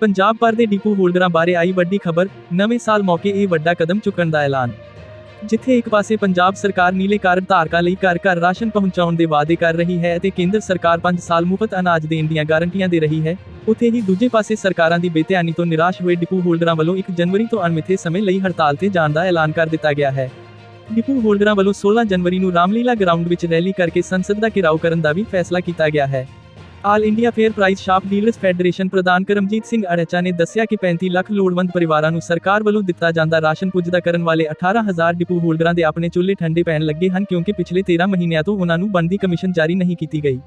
ਪੰਜਾਬ ਭਰ ਦੇ ਡਿਪੂ ਹੋਲਡਰਾਂ ਬਾਰੇ ਆਈ ਵੱਡੀ ਖਬਰ, ਨਵੇਂ ਸਾਲ ਮੌਕੇ ਇਹ ਵੱਡਾ ਕਦਮ ਚੁੱਕਣ ਦਾ ਐਲਾਨ। ਜਿੱਥੇ ਇੱਕ ਪਾਸੇ ਪੰਜਾਬ ਸਰਕਾਰ ਨੀਲੇ ਕਾਰਡ ਧਾਰਕਾਂ ਲਈ ਘਰ ਘਰ ਰਾਸ਼ਨ ਪਹੁੰਚਾਉਣ ਦੇ ਵਾਅਦੇ ਕਰ ਰਹੀ ਹੈ ਅਤੇ ਕੇਂਦਰ ਸਰਕਾਰ 5 ਸਾਲ ਮੁਫਤ ਅਨਾਜ ਦੇਣ ਦੀਆਂ ਗਾਰੰਟੀਆਂ ਦੇ ਰਹੀ ਹੈ, ਉੱਥੇ ਹੀ ਦੂਜੇ ਪਾਸੇ ਸਰਕਾਰਾਂ ਦੀ ਬੇਧਿਆਨੀ ਤੋਂ ਨਿਰਾਸ਼ ਹੋਏ ਡਿਪੂ ਹੋਲਡਰਾਂ ਵੱਲੋਂ 1 ਜਨਵਰੀ ਤੋਂ ਅਣਮਿੱਥੇ ਸਮੇਂ ਲਈ ਹੜਤਾਲ ਤੇ ਜਾਣ ਦਾ ਐਲਾਨ ਕਰ ਦਿੱਤਾ ਗਿਆ ਹੈ। ਡਿਪੂ ਹੋਲਡਰਾਂ ਵੱਲੋਂ 16 ਜਨਵਰੀ ਨੂੰ ਰਾਮਲੀਲਾ ਗਰਾਊਂਡ ਵਿੱਚ ਰੈਲੀ ਕਰਕੇ ਸੰਸਦ ਦਾ ਘਿਰਾਓ ਕਰਨ ਦਾ ਵੀ ਫੈਸਲਾ ਕੀਤਾ ਗਿਆ ਹੈ। All India fair price shop dealers federation ਪ੍ਰਧਾਨ ਕਰਮਜੀਤ ਸਿੰਘ ਅੜਚਾ ਨੇ ਦੱਸਿਆ ਕਿ 35 ਲੱਖ ਲੋੜਵੰਦ ਪਰਿਵਾਰਾਂ ਨੂੰ ਸਰਕਾਰ ਵੱਲੋਂ ਦਿੱਤਾ ਜਾਂਦਾ ਰਾਸ਼ਨ ਪੁੱਜਦਾ ਕਰਨ ਵਾਲੇ 18000 ਡਿਪੂ ਹੋਲਡਰਾਂ ਦੇ ਆਪਣੇ ਚੁੱਲ੍ਹੇ ਠੰਡੇ ਪੈਣ ਲੱਗੇ ਹਨ ਕਿਉਂਕਿ ਪਿਛਲੇ 13 ਮਹੀਨਿਆਂ ਤੋਂ ਉਹਨਾਂ ਨੂੰ ਬਣਦੀ ਕਮਿਸ਼ਨ ਜਾਰੀ ਨਹੀਂ ਕੀਤੀ ਗਈ।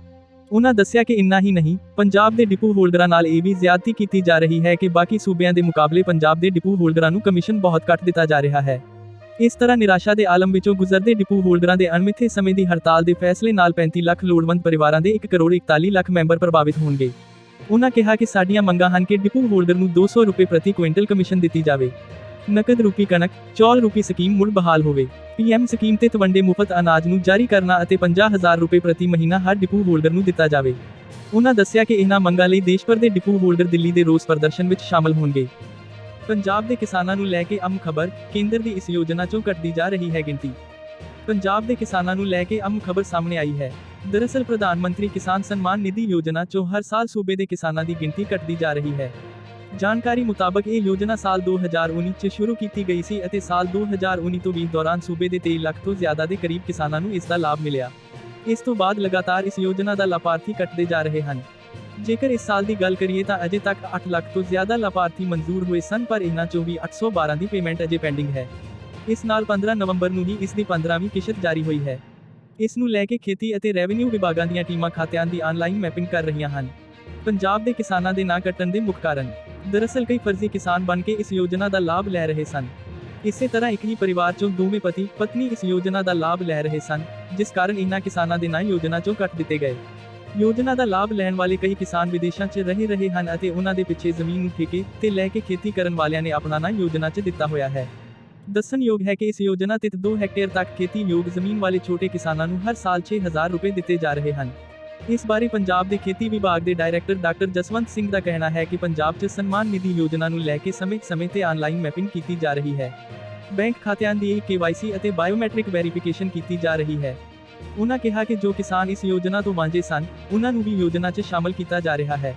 ਉਹਨਾਂ ਦੱਸਿਆ ਕਿ ਇੰਨਾ ਹੀ ਨਹੀਂ, ਪੰਜਾਬ ਦੇ ਡਿਪੂ ਹੋਲਡਰਾਂ ਨਾਲ ਇਹ ਵੀ ਜ਼ਿਆਦਤੀ ਕੀਤੀ ਜਾ ਰਹੀ ਹੈ ਕਿ ਬਾਕੀ ਸੂਬਿਆਂ ਦੇ ਮੁਕਾਬਲੇ ਪੰਜਾਬ ਦੇ ਡਿਪੂ ਹੋਲਡਰਾਂ ਨੂੰ ਕਮਿਸ਼ਨ ਬਹੁਤ ਘੱਟ ਦਿੱਤਾ ਜਾ ਰਿਹਾ ਹੈ। ਇਸ ਤਰ੍ਹਾਂ ਨਿਰਾਸ਼ਾ ਦੇ ਆਲਮ ਵਿੱਚੋਂ ਗੁਜ਼ਰਦੇ ਡਿਪੂ ਹੋਲਡਰਾਂ ਦੇ ਅਣਮਿੱਥੇ ਸਮੇਂ ਦੀ ਹੜਤਾਲ ਦੇ ਫੈਸਲੇ ਨਾਲ 35 ਲੱਖ ਲੋੜਵੰਦ ਪਰਿਵਾਰਾਂ ਦੇ 1 ਕਰੋੜ 41 ਲੱਖ ਮੈਂਬਰ ਪ੍ਰਭਾਵਿਤ ਹੋਣਗੇ। ਉਹਨਾਂ ਕਿਹਾ ਕਿ ਸਾਡੀਆਂ ਮੰਗਾਂ ਹਨ ਕਿ ਡਿਪੂ ਹੋਲਡਰ ਨੂੰ 200 ਰੁਪਏ ਪ੍ਰਤੀ ਕੁਇੰਟਲ ਕਮਿਸ਼ਨ ਦਿੱਤੀ ਜਾਵੇ। ਨਕਦ ਰੂਪੀ ਕਣਕ, ਚੌਲ ਰੂਪੀ ਸਕੀਮ ਮੁੜ ਬਹਾਲ ਹੋਵੇ। ਪੀਐਮ ਸਕੀਮ ਤੇ ਤਵੰਡੇ ਮੁਫਤ ਅਨਾਜ ਨੂੰ ਜਾਰੀ ਕਰਨਾ ਅਤੇ 50000 ਰੁਪਏ ਪ੍ਰਤੀ ਮਹੀਨਾ ਹਰ ਡਿਪੂ ਹੋਲਡਰ ਨੂੰ ਦਿੱਤਾ ਜਾਵੇ। ਉਹਨਾਂ ਦੱਸਿਆ ਕਿ ਇਹਨਾਂ ਮੰਗਾਂ ਲਈ ਦੇਸ਼ ਭਰ ਦੇ ਡਿਪੂ ਹੋਲਡਰ ਦਿੱਲੀ ਦੇ ਰੋਸ ਪ੍ਰਦਰਸ਼ਨ ਵਿੱਚ ਸ਼ਾਮਲ ਹੋਣਗੇ। ਪੰਜਾਬ ਦੇ ਕਿਸਾਨਾਂ ਨੂੰ ਲੈ ਕੇ ਅਮ ਖਬਰ ਕੇਂਦਰ ਦੀ ਇਸ ਯੋਜਨਾ ਚੋਂ ਘਟਦੀ ਜਾ ਰਹੀ ਹੈ ਗਿਣਤੀ। ਪੰਜਾਬ ਦੇ ਕਿਸਾਨਾਂ ਨੂੰ ਲੈ ਕੇ ਅਮ ਖਬਰ ਸਾਹਮਣੇ ਆਈ ਹੈ। ਦਰਅਸਲ ਪ੍ਰਧਾਨ ਮੰਤਰੀ ਕਿਸਾਨ ਸਨਮਾਨ ਨਿਧੀ ਯੋਜਨਾ ਚੋਂ ਹਰ ਸਾਲ ਸੂਬੇ ਦੇ ਕਿਸਾਨਾਂ ਦੀ ਗਿਣਤੀ ਘਟਦੀ ਜਾ ਰਹੀ ਹੈ। ਜਾਣਕਾਰੀ ਮੁਤਾਬਕ ਇਹ ਯੋਜਨਾ ਸਾਲ 2019 ਚ ਸ਼ੁਰੂ ਕੀਤੀ ਗਈ ਸੀ ਅਤੇ ਸਾਲ 2019 ਤੋਂ 20 ਦੌਰਾਨ ਸੂਬੇ ਦੇ 23 ਲੱਖ ਤੋਂ ਜ਼ਿਆਦਾ ਦੇ ਕਰੀਬ ਕਿਸਾਨਾਂ ਨੂੰ ਇਸ ਦਾ ਲਾਭ ਮਿਲਿਆ। ਇਸ ਤੋਂ ਬਾਅਦ ਲਗਾਤਾਰ ਇਸ ਯੋਜਨਾ ਦਾ ਲਾਭਾਰਥੀ ਘਟਦੇ ਜਾ ਰਹੇ ਹਨ। ਜੇਕਰ ਇਸ ਸਾਲ ਦੀ ਗੱਲ ਕਰੀਏ ਤਾਂ ਅਜੇ ਤੱਕ 8 ਲੱਖ ਤੋਂ ਜ਼ਿਆਦਾ ਲਾਭਾਰਥੀ ਮਨਜ਼ੂਰ ਹੋਏ ਸਨ, ਪਰ ਇਹਨਾਂ ਚੋਂ ਵੀ 812 ਦੀ ਪੇਮੈਂਟ ਅਜੇ ਪੈਂਡਿੰਗ ਹੈ। ਇਸ ਨਾਲ 15 ਨਵੰਬਰ ਨੂੰ ਹੀ ਇਸ ਦੀ 15ਵੀਂ ਕਿਸ਼ਤ ਜਾਰੀ ਹੋਈ ਹੈ। ਇਸ ਨੂੰ ਲੈ ਕੇ ਖੇਤੀ ਅਤੇ ਰੈਵਨਿਊ ਵਿਭਾਗਾਂ ਦੀਆਂ ਟੀਮਾਂ ਖਾਤਿਆਂ ਦੀ ਆਨਲਾਈਨ ਮੈਪਿੰਗ ਕਰ ਰਹੀਆਂ ਹਨ। ਪੰਜਾਬ ਦੇ ਕਿਸਾਨਾਂ ਦੇ ਨਾ ਕੱਟਣ ਦੇ ਮੁੱਖ ਕਾਰਨ। ਦਰਅਸਲ ਕਈ ਫਰਜ਼ੀ ਕਿਸਾਨ ਬਣ ਕੇ ਇਸ ਯੋਜਨਾ ਦਾ ਲਾਭ ਲੈ ਰਹੇ ਸਨ। ਇਸੇ ਤਰ੍ਹਾਂ ਇੱਕ ਹੀ ਪਰਿਵਾਰ ਚੋਂ ਦੋਵੇਂ ਪਤੀ, ਪਤਨੀ ਇਸ ਯੋਜਨਾ ਦਾ ਲਾਭ ਲੈ ਰਹੇ ਸਨ, ਜਿਸ ਕਾਰਨ ਇਹਨਾਂ ਕਿਸਾਨਾਂ ਦੇ ਨਾਂ ਯੋਜਨਾ ਚੋਂ ਕੱਟ ਦਿੱਤੇ ਗਏ। ਯੋਜਨਾ ਦਾ ਲਾਭ ਲੈਣ ਵਾਲੇ ਕਈ ਕਿਸਾਨ ਵਿਦੇਸ਼ਾਂ 'ਚ ਰਹਿ ਰਹੇ ਹਨ ਅਤੇ ਉਹਨਾਂ ਦੇ ਪਿੱਛੇ ਜ਼ਮੀਨ ਨੂੰ ਠੇਕੇ ਤੇ ਲੈ ਕੇ ਖੇਤੀ ਕਰਨ ਵਾਲਿਆਂ ਨੇ ਆਪਣਾ ਨਾਂ ਯੋਜਨਾ 'ਚ ਦਿੱਤਾ ਹੋਇਆ ਹੈ। ਦੱਸਣਯੋਗ ਹੈ ਕਿ ਇਸ ਯੋਜਨਾ ਤਹਿਤ 2 ਹੈਕਟੇਅਰ ਤੱਕ ਖੇਤੀ ਯੋਗ ਜ਼ਮੀਨ ਵਾਲੇ ਛੋਟੇ ਕਿਸਾਨਾਂ ਨੂੰ ਹਰ ਸਾਲ 6000 ਰੁਪਏ ਦਿੱਤੇ ਜਾ ਰਹੇ ਹਨ। ਇਸ ਬਾਰੇ ਪੰਜਾਬ ਦੇ ਖੇਤੀ ਵਿਭਾਗ ਦੇ ਡਾਇਰੈਕਟਰ ਡਾਕਟਰ ਜਸਵੰਤ ਸਿੰਘ ਦਾ ਕਹਿਣਾ ਹੈ ਕਿ ਪੰਜਾਬ 'ਚ ਸਨਮਾਨ ਨਿਧੀ ਯੋਜਨਾ ਨੂੰ ਲੈ ਕੇ ਸਮੇਂ-ਸਮੇਂ ਤੇ ਆਨਲਾਈਨ ਮੈਪਿੰਗ ਕੀਤੀ ਜਾ ਰਹੀ ਹੈ। ਬੈਂਕ ਖਾਤਿਆਂ ਦੀ KYC ਅਤੇ ਬਾਇਓਮੈਟ੍ਰਿਕ ਵੈਰੀਫਿਕੇਸ਼ਨ ਕੀਤੀ ਜਾ ਰਹੀ ਹੈ। ਉਹਨਾਂ ਕਿਹਾ ਕਿ ਜੋ ਕਿਸਾਨ ਇਸ ਯੋਜਨਾ ਤੋਂ ਵਾਂਝੇ ਸਨ ਉਹਨਾਂ ਨੂੰ ਵੀ ਯੋਜਨਾ 'ਚ ਸ਼ਾਮਲ ਕੀਤਾ ਜਾ ਰਿਹਾ ਹੈ।